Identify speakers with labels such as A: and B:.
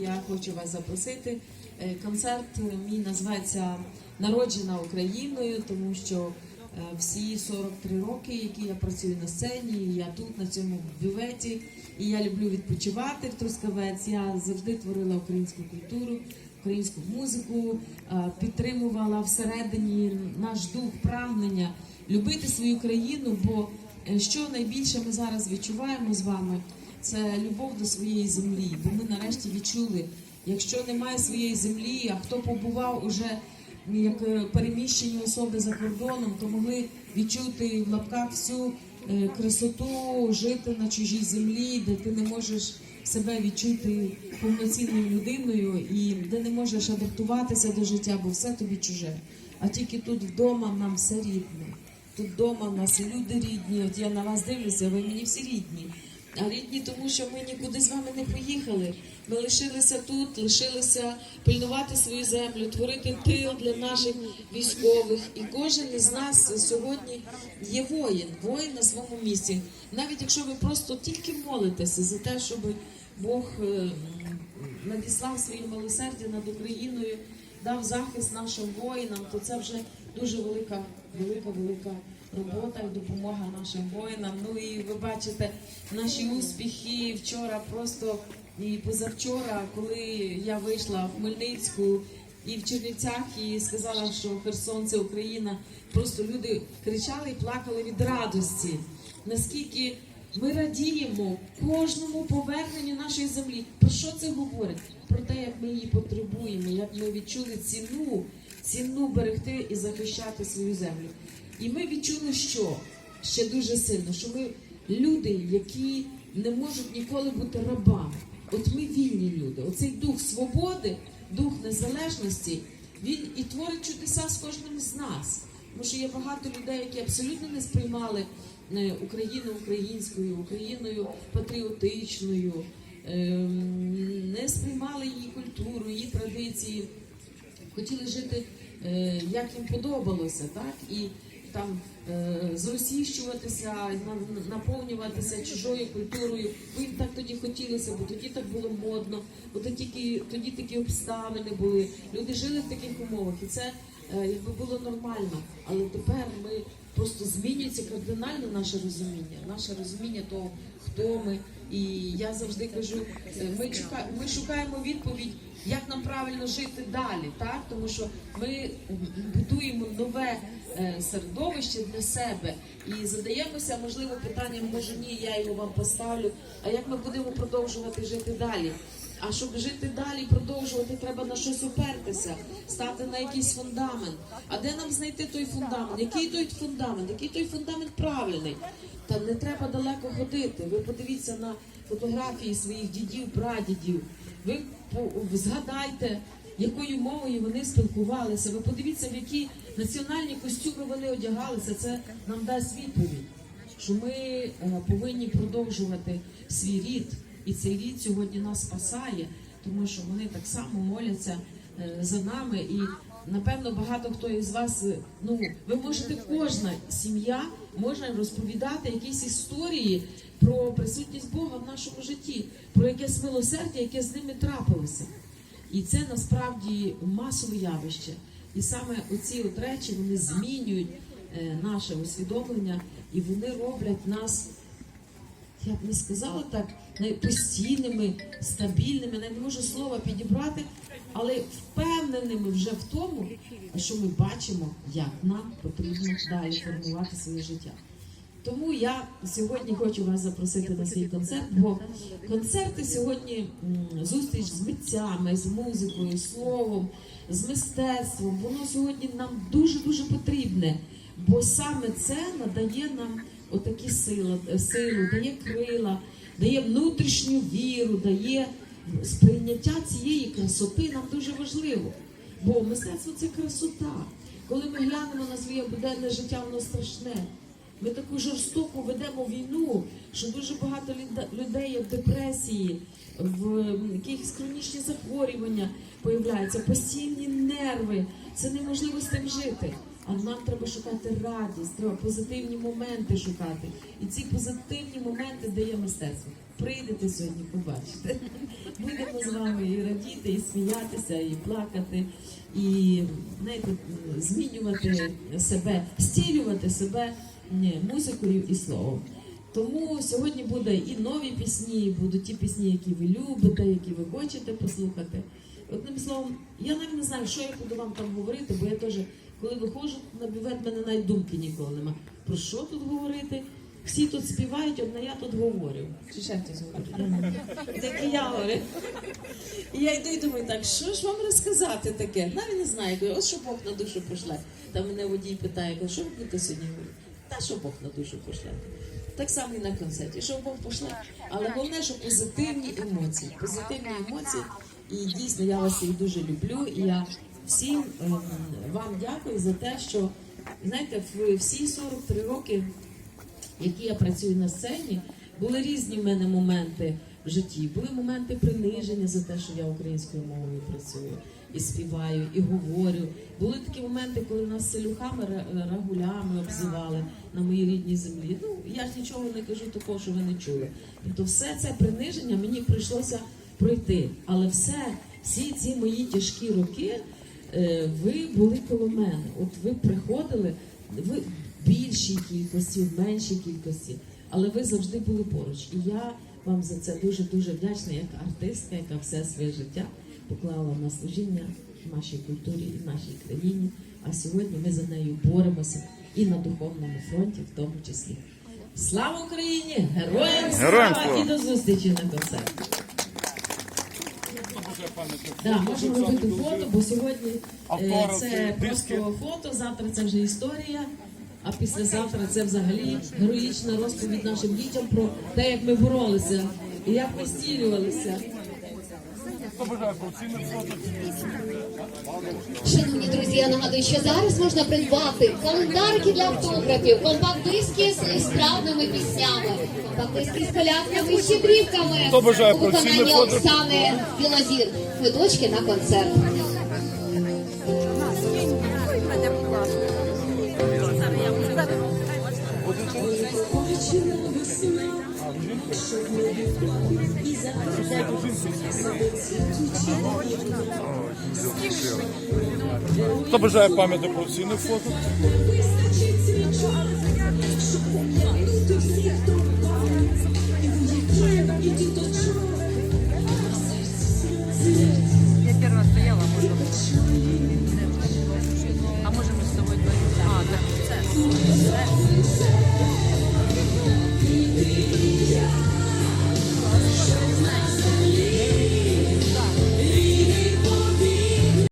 A: я хочу вас запросити. Е, Концерт е, мій називається Народжена Україною, тому що е, всі 43 роки, які я працюю на сцені, я тут, на цьому бюветі, і я люблю відпочивати в Трускавець. Я завжди творила українську культуру, українську музику, підтримувала всередині наш дух, прагнення любити свою країну. Бо що найбільше ми зараз відчуваємо з вами, це любов до своєї землі. Бо ми нарешті відчули, якщо немає своєї землі, а хто побував уже як е, переміщені особи за кордоном, то могли відчути в лапках всю е, красоту жити на чужій землі, де ти не можеш себе відчути повноцінною людиною і де не можеш адаптуватися до життя, бо все тобі чуже. А тільки тут вдома нам все рідне. Тут вдома в нас люди рідні. От я на вас дивлюся, ви мені всі рідні. А рідні, тому що ми нікуди з вами не поїхали. Ми лишилися тут, лишилися пильнувати свою землю, творити тил для наших військових. І кожен із нас сьогодні є воїн, воїн на своєму місці. Навіть якщо ви просто тільки молитеся за те, щоб Бог е, надіслав своє милосердя над Україною, дав захист нашим воїнам, то це вже дуже велика, велика, велика робота і допомога нашим воїнам. Ну і ви бачите наші успіхи вчора, просто і позавчора, коли я вийшла в Хмельницьку і в Чернівцях і сказала, що Херсон це Україна. Просто люди кричали і плакали від радості. Наскільки ми радіємо кожному поверненню нашої землі. Про що це говорить? Про те, як ми її потребуємо, як ми відчули ціну, ціну берегти і захищати свою землю. І ми відчули, що ще дуже сильно, що ми люди, які не можуть ніколи бути рабами. От ми вільні люди. Оцей дух свободи, дух незалежності, він і творить чудеса з кожним з нас. Тому що є багато людей, які абсолютно не сприймали е, Україну українською, Україною патріотичною, ем, не сприймали її культуру, її традиції, хотіли жити е, як їм подобалося, так і там е, зросійщуватися, наповнюватися чужою культурою. Бо їм так тоді хотілося, бо тоді так було модно, бо тоді, тоді такі обставини були. Люди жили в таких умовах, і це е, якби було нормально. Але тепер ми просто змінюється кардинально наше розуміння, наше розуміння того, хто ми. І я завжди кажу, е, ми шукаємо відповідь, правильно жити далі, так тому що ми будуємо нове е, середовище для себе і задаємося, можливо, питанням, може ні, я його вам поставлю. А як ми будемо продовжувати жити далі? А щоб жити далі, продовжувати, треба на щось опертися, стати на якийсь фундамент. А де нам знайти той фундамент? Який той фундамент? Який той фундамент правильний? Та не треба далеко ходити. Ви подивіться на фотографії своїх дідів, прадідів. Ви згадайте, якою мовою вони спілкувалися. Ви подивіться, в які національні костюми вони одягалися. Це нам дасть відповідь, що ми е, повинні продовжувати свій рід. І цей рід сьогодні нас спасає, тому що вони так само моляться е, за нами. І напевно багато хто із вас, е, ну ви можете, кожна сім'я може розповідати якісь історії про присутність Бога в нашому житті, про якесь милосердя, яке з ними трапилося. І це насправді масове явище. І саме оці от речі вони змінюють е, наше усвідомлення, і вони роблять нас я б не сказала так, постійними, стабільними, не можу слова підібрати, але впевненими вже в тому, що ми бачимо, як нам потрібно далі формувати своє життя. Тому я сьогодні хочу вас запросити на свій концерт, бо концерти сьогодні зустріч з митцями, з музикою, словом, з мистецтвом. Воно сьогодні нам дуже дуже потрібне, бо саме це надає нам отакі сили, силу, дає крила, дає внутрішню віру, дає сприйняття цієї красоти нам дуже важливо. Бо мистецтво це красота. Коли ми глянемо на своє буденне життя, воно страшне. Ми таку жорстоку ведемо війну, що дуже багато людей є в депресії, в якихось хронічні захворювання появляються, постійні нерви. Це неможливо з тим жити. А нам треба шукати радість, треба позитивні моменти шукати. І ці позитивні моменти дає мистецтво. Прийдете сьогодні, побачите. Будемо з вами і радіти, і сміятися, і плакати, і знаєте, змінювати себе, стілювати себе музикою і словом. Тому сьогодні буде і нові пісні, будуть ті пісні, які ви любите, які ви хочете послухати. Одним словом, я навіть не знаю, що я буду вам там говорити, бо я теж, коли виходжу на бювет, мене навіть думки ніколи нема. Про що тут говорити? Всі тут співають, одна я тут говорю. Чи ще хтось говорить? Так і я говорю. І я йду і думаю, так, що ж вам розказати таке? Навіть не знаю, кажу, от що Бог на душу пошле. Там мене водій питає, що ви будете сьогодні говорити? Та що Бог на душу пошле? Так само і на концерті, що Бог пошле. Але головне, що позитивні емоції. Позитивні емоції. І дійсно я вас всіх дуже люблю. І я всім ем, вам дякую за те, що знаєте, в всі 43 роки які я працюю на сцені, були різні в мене моменти в житті. Були моменти приниження за те, що я українською мовою працюю і співаю, і говорю. Були такі моменти, коли нас селюхами рагулями обзивали на моїй рідній землі. Ну я ж нічого не кажу такого, що ви не чули. Тобто, все це приниження мені прийшлося пройти. Але все, всі ці мої тяжкі роки. Е, Ви були коло мене. От ви приходили, ви в більшій кількості, в меншій кількості, але ви завжди були поруч. І я вам за це дуже дуже вдячна, як артистка, яка все своє життя поклала на служіння нашій культурі і нашій країні. А сьогодні ми за нею боремося і на духовному фронті, в тому числі. Слава Україні! Героям слава!
B: Героям слава!
A: і до зустрічі на концерті! Да, можемо робити фото, бо сьогодні е, це
B: диски.
A: просто фото, завтра це вже історія, а післязавтра це взагалі героїчна розповідь нашим дітям про те, як ми боролися і як ми стілювалися.
C: Шановні друзі, я нагадую, що зараз можна придбати календарики для автографів, компакт-диски з естрадними піснями, компакт-диски з колядками і щедрівками
B: Хто бажає
C: у виконанні? Оксани Білозір. Квиточки на концерт.
B: Хто бажає пам'ятник професійних фото?